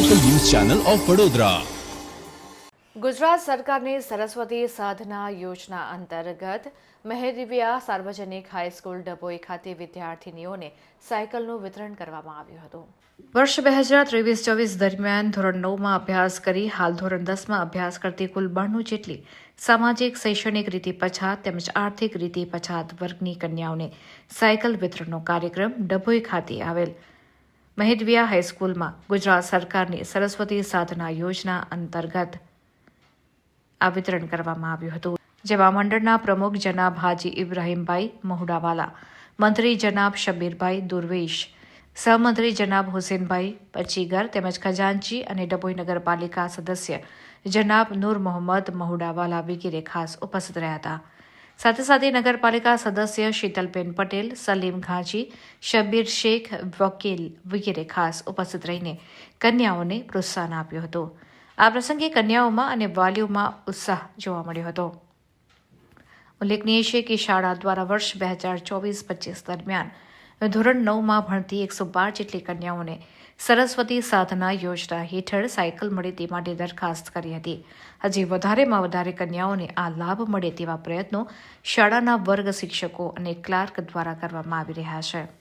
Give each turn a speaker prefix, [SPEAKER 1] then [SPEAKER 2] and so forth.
[SPEAKER 1] Channel of Vadodara
[SPEAKER 2] Gujarat સરકારની સરસ્વતી સાધના યોજના અંતર્ગત મહેદવિયા સાર્વજનિક હાઈસ્કૂલ ડભોઈ ખાતે વિદ્યાર્થીનીઓને સાયકલનું વિતરણ કરવામાં આવ્યું હતું. વર્ષ બે હજાર ત્રેવીસ ચોવીસ દરમિયાન ધોરણ નવમાં અભ્યાસ કરી હાલ ધોરણ દસમાં અભ્યાસ કરતી કુલ બાણું જેટલી સામાજિક શૈક્ષણિક રીતે પછાત તેમજ આર્થિક રીતે પછાત વર્ગની કન્યાઓને સાયકલ વિતરણનો કાર્યક્રમ ડભોઈ ખાતે આવેલ મહેદવિયા હાઈસ્કૂલમાં ગુજરાત સરકારની સરસ્વતી સાધના યોજના અંતર્ગત આ વિતરણ કરવામાં આવ્યું હતું, જેમાં મંડળના પ્રમુખ જનાબ હાજી ઇબ્રાહીમભાઈ મહુડાવાલા, મંત્રી જનાબ શબીરભાઈ દુર્વેશ, સહમંત્રી જનાબ હુસેનભાઈ પચીગર તેમજ ખજાનચી અને ડભોઈ નગરપાલિકા સદસ્ય જનાબ નૂર મોહમ્મદ મહુડાવાલા વગેરે ખાસ ઉપસ્થિત રહ્યા હતા. સાથે સાથે નગરપાલિકા સદસ્ય શીતલબેન પટેલ, સલીમ ઘાંચી શબીર શેખ, વકીલ વગેરે ખાસ ઉપસ્થિત રહીને કન્યાઓને પ્રોત્સાહન આપ્યું હતું. આ પ્રસંગે કન્યાઓમાં અને વાલીઓમાં ઉત્સાહ જોવા મળ્યો હતો. ઉલ્લેખનીય છે કે શાળા દ્વારા વર્ષ બે હજાર ચોવીસ પચીસ દરમિયાન ધોરણ નવમાં ભણતી એકસો બાર જેટલી કન્યાઓને સરસ્વતી સાધના યોજના હેઠળ સાયકલ મળે તે માટે દરખાસ્ત કરી હતી. હજી વધારેમાં વધારે કન્યાઓને આ લાભ મળે તેવા પ્રયત્નો શાળાના વર્ગ શિક્ષકો અને ક્લાર્ક દ્વારા કરવામાં આવી રહ્યા છે.